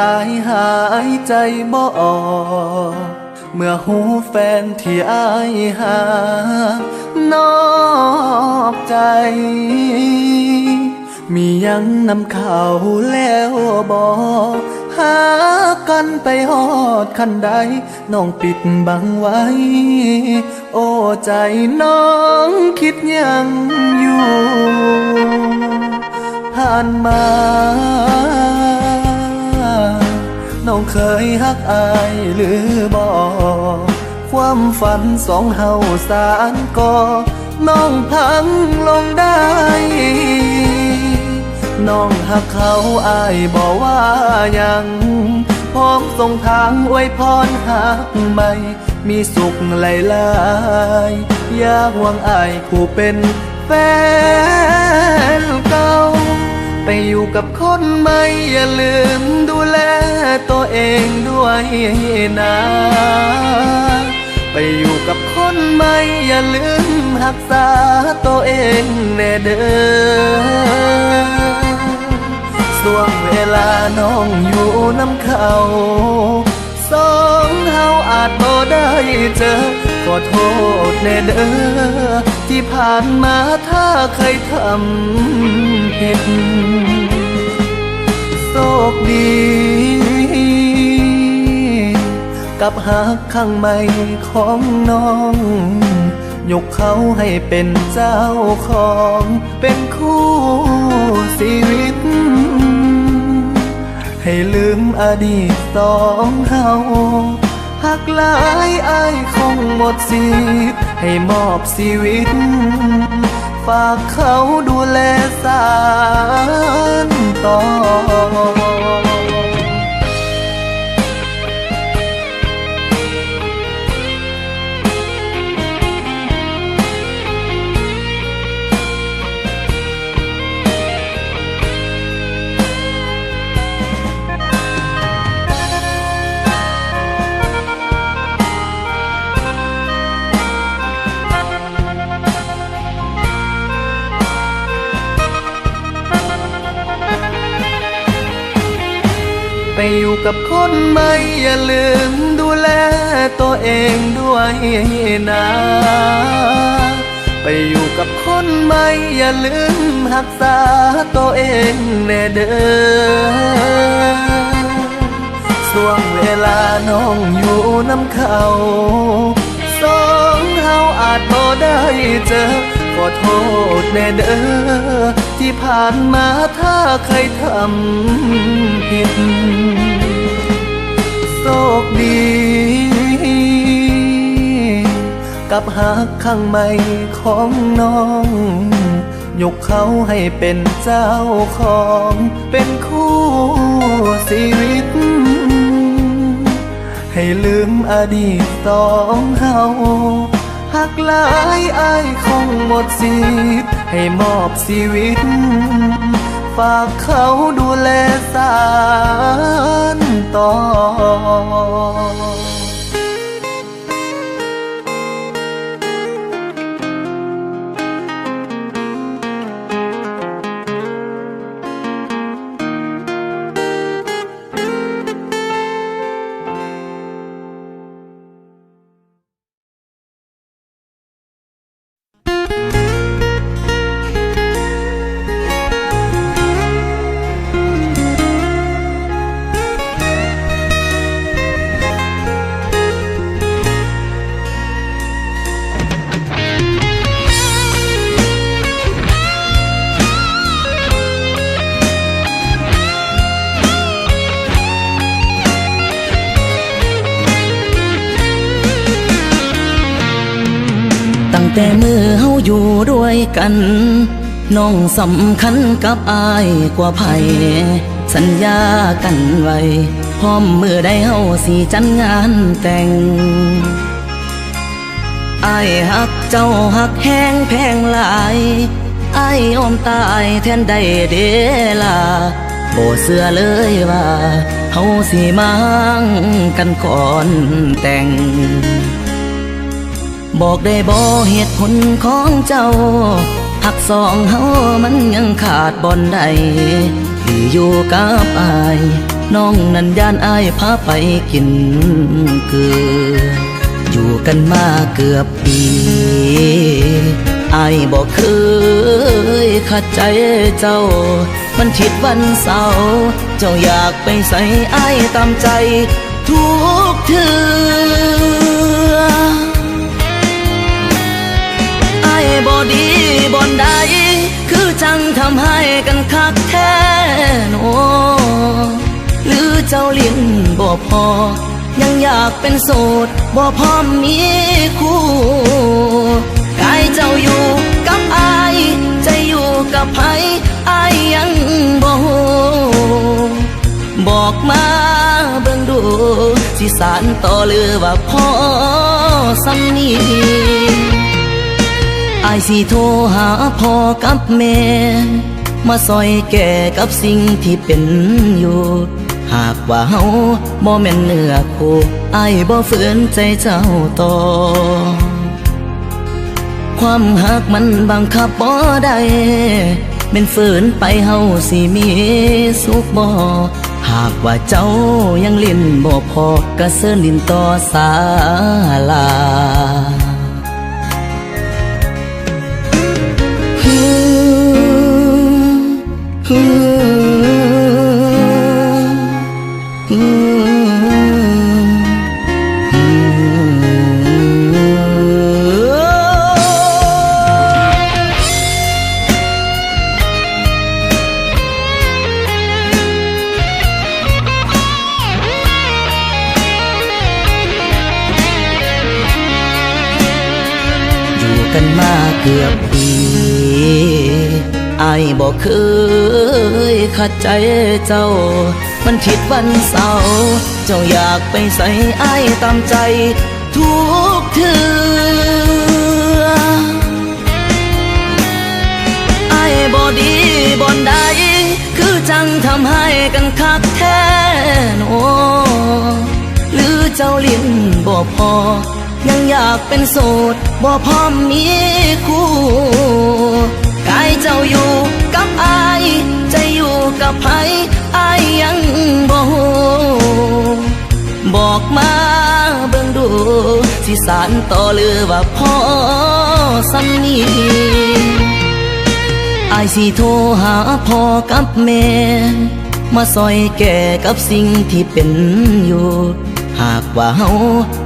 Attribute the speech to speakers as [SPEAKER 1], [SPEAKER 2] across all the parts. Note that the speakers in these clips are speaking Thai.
[SPEAKER 1] ตายหายใจบ่ออกเมื่อหูแฟนที่อายหานอกใจ มียังนำข่าวแล้วบอกหากันไปฮอดคันใด น้องปิดบังไว้ โอ้ใจน้องคิดยังอยู่ ผ่านมา น้องเคยฮักอายหรือบอความฝันสองเฮาสารก่อน้องพังลงได้ น้องหักเขาอายบอกว่ายังพร้อมส่งทางอวยพรหักใหม่ มีสุขหลายๆอยากหวังอายผู้เป็นแฟนเก่า ไปอยู่กับคนใหม่อย่าลืมดูแลตัวเอ งด้วยนะไปอยู่กับคนใหม่อย่าลืมรักษาตัวเองแน่เด้อส่วงเวลาน้องอยู่น้ำเขาสองเฮาอาจบ่ได้เจอ ขอโทษแน่เด้อที่ผ่านมาถ้าเคยทำผิดโชคดี กับหักข้างใหม่ของน้อง ยกเขาให้เป็นเจ้าของ เป็นคู่ชีวิต ให้ลืมอดีตสองเฮาหักหลายอายคงหมดสิทธิ์ให้มอบชีวิต ฝากเขาดูแลสารต่อ กับคนใหม่อย่าลืมดูแลตัวเองด้วยนะ ไปอยู่กับคนใหม่อย่าลืมรักษาตัวเองแน่เด้อส่วงเวลาน้องอยู่น้ำเขาสองเฮาอาจบ่ได้เจอขอโทษแน่เด้อที่ผ่านมาถ้าเคยทำผิด กับหักข้างใหม่ของน้อง ยกเขาให้เป็นเจ้าของ เป็นคู่ชีวิต ให้ลืมอดีตสองเฮาหักหลายอายคงหมดสิทธิ์ให้มอบชีวิต ฝากเขาดูแลสารต่อ
[SPEAKER 2] ตั้งแต่มือเฮาอยู่ด้วยกัน น้องสำคัญกับอายกว่าไผสัญญากันไว้พร้อมมือได้เฮาสิจันงานแต่งอายหักเจ้าหักแห้งแพงหลายอายยอมตายแทนได้เดล่ะโบเสื้อเลยว่าเฮาสิมังกันก่อนแต่ง บอกได้บ่เหตุผลของเจ้า หักสองเฮามันยังขาดบอนใดที่อยู่กับอาย น้องนันยานอายพาไปกินเกลือ อยู่กันมาเกือบปีอายบอกเคยขัดใจเจ้า มันทิดวันเสาร์เจ้าอยากไปใส่อายตามใจ ทุกเทือ บอดีบอนใดคือจังทำให้กันคักแท้โนหรือเจ้าเลี้ยงบ่พอ ยังอยากเป็นโสดบ่พร้อมมีคู่กายเจ้าอยู่กับอายใจอยู่กับไผอายยังบ่บอกมาเบิ่งดูสิสารต่อหรือว่าพ่อสำนี อายสิโทรหาพ่อกับแม่ มาซอยแก่กับสิ่งที่เป็นอยู่ หากว่าเฮาบ่แม่นเนื้อคู่อายบ่ฝืนใจเจ้าต่อ ความหักมันบังคับบ่ได้เป็นฝืนไปเฮาสิมีสุขบ่หากว่าเจ้ายังลิ้นบ่พอกระเซินดินต่อสาลา อ ใจเจ้า มันทิดวันเสาร์เจ้าอยากไปใส่ไอายตามใจ ทุกเทือไอ้บอดีบอนใดคือจังทำให้กันคักแท้โนหรือเจ้าเลี้ยงบ่พอ ยังอยากเป็นโสดบ่พร้อมมีคู่กายเจ้าอยู่กับอายใจ กับไผอายยังบ่ฮู้บอกมาเบิ่งดู สิสารต่อหรือว่าพ่อสำนีอายสิโทรหาพ่อกับแม่มาซอยแก่กับสิ่งที่เป็นอยู่ หากว่าเฮา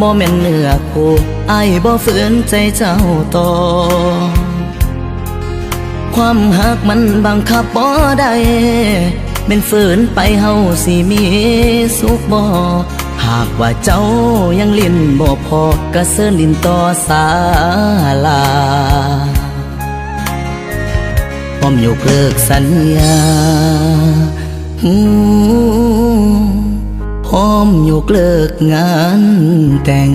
[SPEAKER 2] บ่แม่นเนื้อคู่อายบ่ฝืนใจเจ้าต่อ ความหักมันบังคับบ่ได้เป็นฝืนไปเฮาสิมีสุขบ่หากว่าเจ้ายังลิ้นบ่พอกระเซินลิ้นต่อสาลาพร้อมยกเลิกสัญญาพร้อมยกเลิกงานแต่ง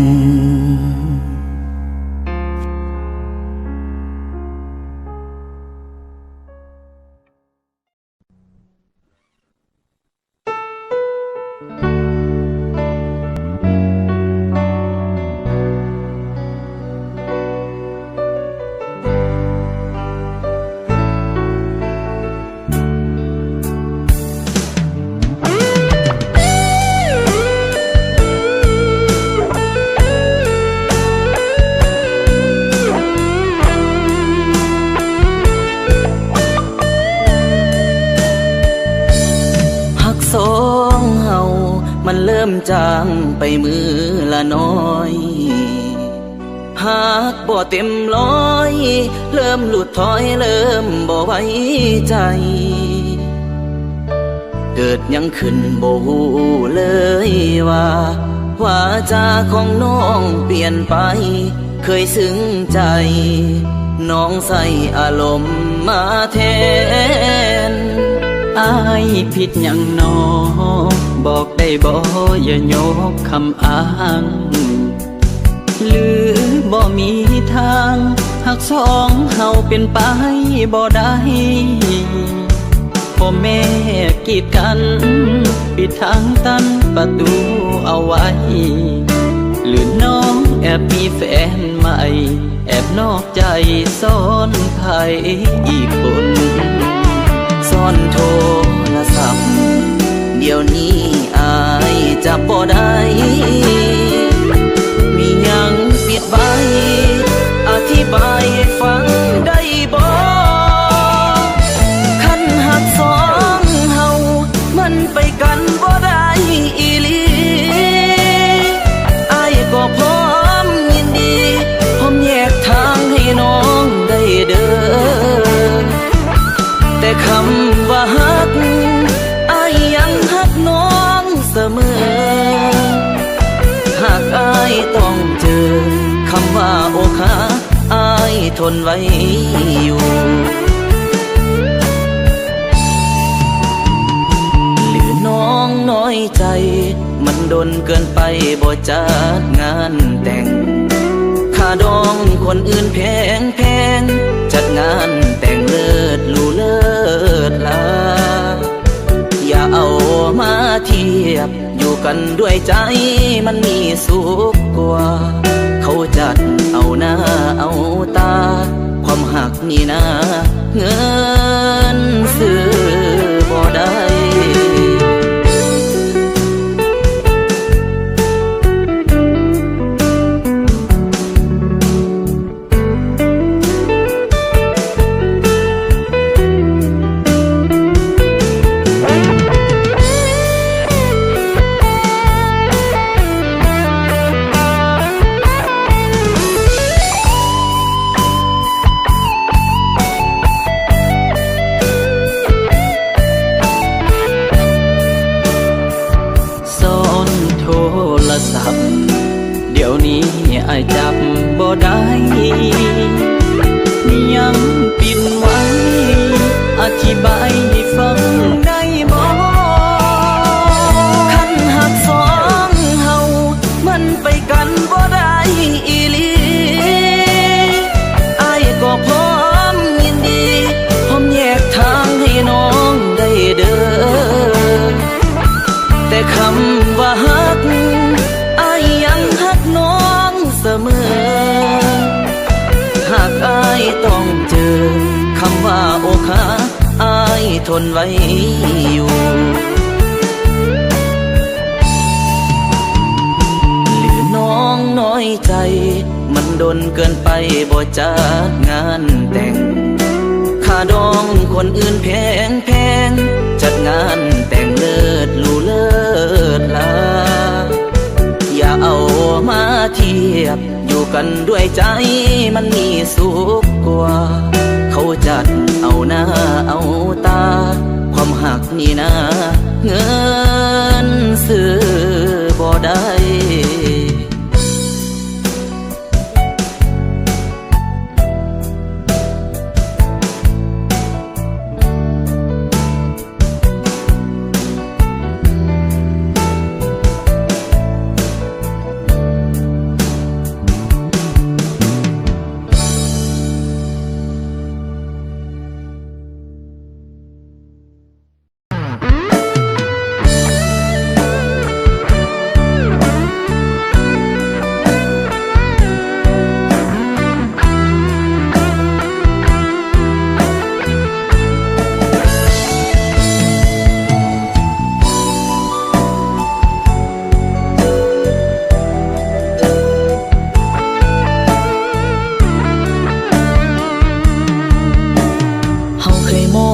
[SPEAKER 2] ไปมือละน้อย หากบ่เต็มร้อย เริ่มหลุดถอยเริ่มบ่ไว้ใจ เกิดยังขึ้นบ่ฮู้เลยว่า ว่าจาของน้องเปลี่ยนไป เคยซึ้งใจ น้องใส่อารมณ์มาแทน
[SPEAKER 3] อายผิดหยังหนอง บอกได้บ่อย่ายกคำอ้างหรือบ่มีทางหักสองเฮาเป็นไปบ่ได้พ่อแม่กีดกัน ปิดทางตันประตูเอาไว้ หรือน้องแอบมีแฟนใหม่ แอบนอกใจซ่อนไผอีกคน
[SPEAKER 2] ซ่อนโทรศัพท์ เดี๋ยวนี้อายจับบ่ได้มียังปิดไว้ มอ หากอายต้องเจอคำว่าโอคาอายทนไว้อยู่หรือน้องน้อยใจ มันดนเกินไปบ่จัดงานแต่งค่าดองคนอื่นแพงแพงจัดงานแต่งเลิศหรูเลิศลา มาเทียบ อยู่กันด้วยใจมันมีสุขกว่า เขาจัดเอาหน้าเอาตา ความหักนี่นะ เงินซื้อ
[SPEAKER 3] ทนไว้อยู่ห
[SPEAKER 2] รือน้องน้อยใจ มันดนเกินไปบ่จัดงานแต่งค่าดองคนอื่นแพงแพงจัดงาน เทียบ อยู่กันด้วยใจมันมีสุขกว่า เขาจัดเอาหน้าเอาตา ความหักนี่นะ เงินซื้อบ่ได้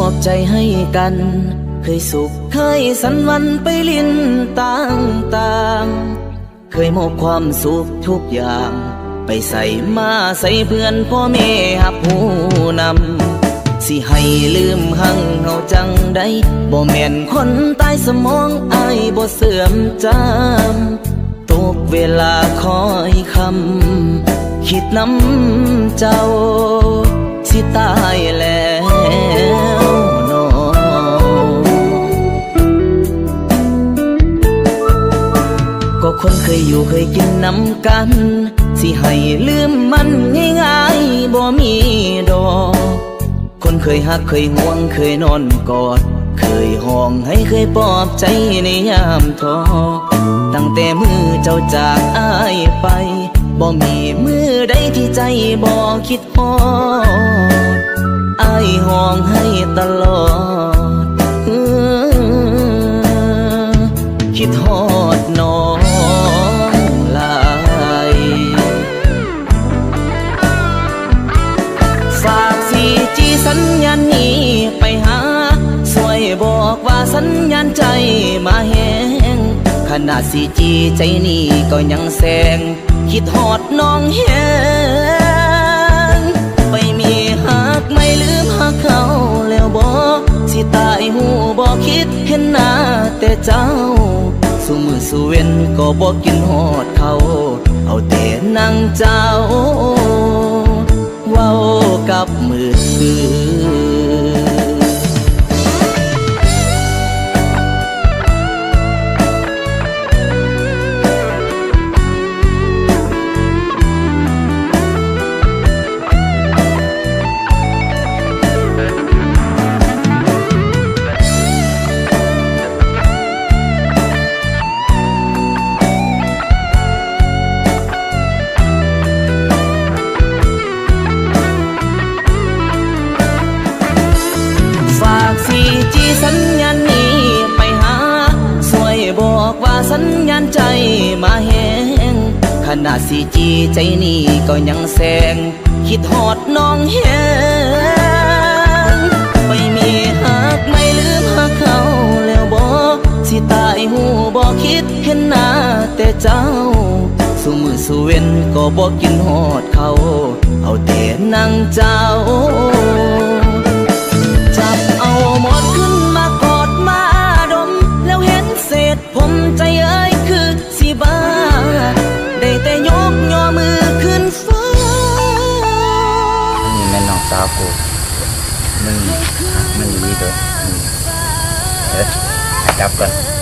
[SPEAKER 2] อบใจให้กัน เคยสุขเคยสันวันไปลิ้นต่างต่างๆเคยมอบความสุขทุกอย่าง ไปใส่มาใส่เพื่อนพ่อแม่หับหูนำสิให้ลืมหังเฮาจังได้บ่แม่นคนตายสมองอายบ่เสื่อมจำตกเวลาคอยคำคิดน้ำเจ้า สิตายแล้ว คนเคยอยู่เคยกินน้ำกัน สิให้ลืมมันง่ายๆบ่มีดอก คนเคยหักเคยห่วงเคยนอนกอด เคยห้องให้เคยปลอบใจในยามท้อตั้งแต่มือเจ้าจากอายไปบ่มีมือใดที่ใจบ่คิดฮอดอายห้องให้ตลอด สัญญาณใจมาแหงขนาดสีจีใจนี้ก็ยังแสง คิดหอดน้องแหงไปมีหักไม่ลืมหักเขาแล้วบอกสิตายหูบอกคิดเห็นหน้าแต่เจ้าสุมือสุเวนก็บอกกินหอดเขา เอาแต่นั่งเจ้า เว้ากับมือถือ สีจีใจนี้ก็ยังแสง คิดหอดน้องเฮงไม่มีหักไม่ลืมหักเขาแล้วบอกสิตายหูบอกคิดเห็นหน้าแต่เจ้า สุมือสุเวนก็บอกกินหอดเขา เอาแต่นั่งเจ้า กลับก่อน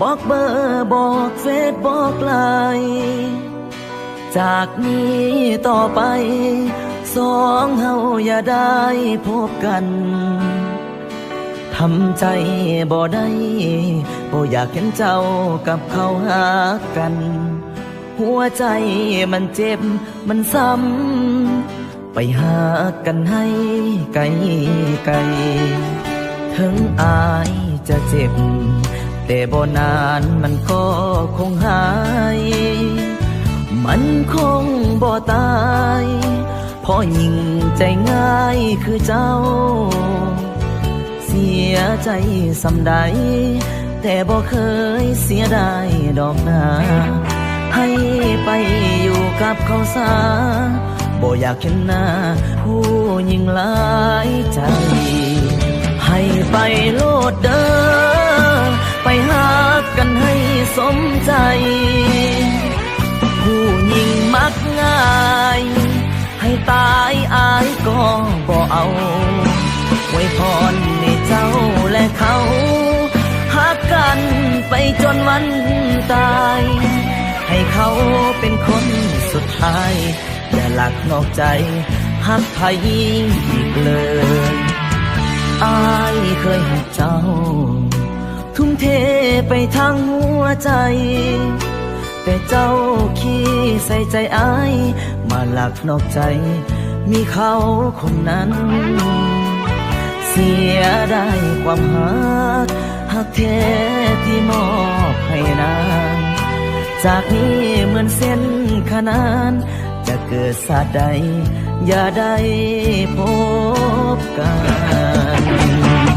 [SPEAKER 4] บอ
[SPEAKER 3] ก
[SPEAKER 2] เบอร์บอกเฟซบอกไลน์จากนี้ต่อไป สองเฮาอย่าได้พบกันทำใจบ่ได้บ่อยากเห็นเจ้ากับเขาหากัน หัวใจมันเจ็บมันซ้ำ ไปหากันให้ไกลไกลถึงอายจะเจ็บ แต่บ่นานมันก็คงหาย มันคงบ่ตายเพราะยิ่งใจง่ายคือเจ้า เสียใจสำใด แต่บ่เคยเสียดายดอกนา ให้ไปอยู่กับเขาซาบ่อยากเห็นหน้า ผู้ยิ่งหลายใจ ให้ไปโลดเด้อ ไปหากันให้สมใจ ผู้ยิ่งมักง่าย ให้ตายอายก็บ่เอา ไว้พรในเจ้าและเขาหักกันไปจนวันตาย ให้เขาเป็นคนสุดท้าย อย่าหลักนอกใจหักไผอีกเลยอายเคยหักเจ้า ทุ่มเทไปทางหัวใจ แต่เจ้าขี้ใส่ใจอาย มาหลักนอกใจ มีเขาคนนั้น เสียได้ความหักหักแท้ที่มอบให้นางจากนี้เหมือนเส้นขนาน จะเกิดศาสตร์ใด อย่าได้พบกัน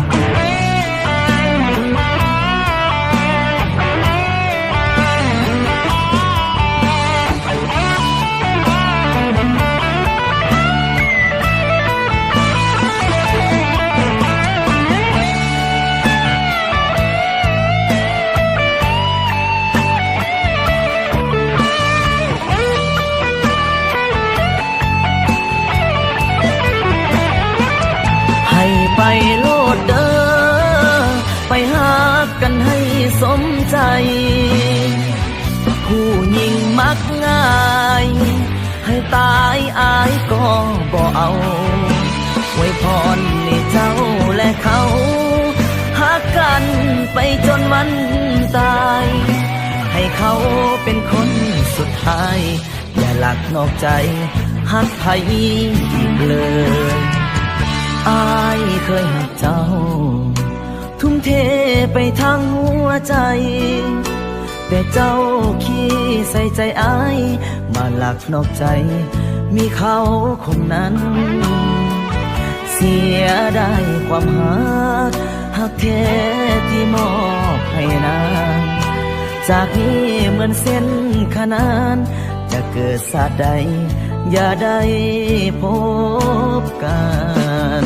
[SPEAKER 2] ให้ตายอายก็บ่เอาไว้พรให้เจ้าและเขาหักกันไปจนวันตาย ให้เขาเป็นคนสุดท้าย อย่าหลักนอกใจหักไผอีกเลยอายเคยหักเจ้า ทุ่มเทไปทั้งหัวใจ แต่เจ้าขี้ใส่ใจอายมาหลักนอกใจ มีเขาคนนั้น เสียได้ความหักหักแท้ที่มอบให้นางจากนี้เหมือนเส้นขนาน จะเกิดศาสตร์ใด อย่าได้พบกัน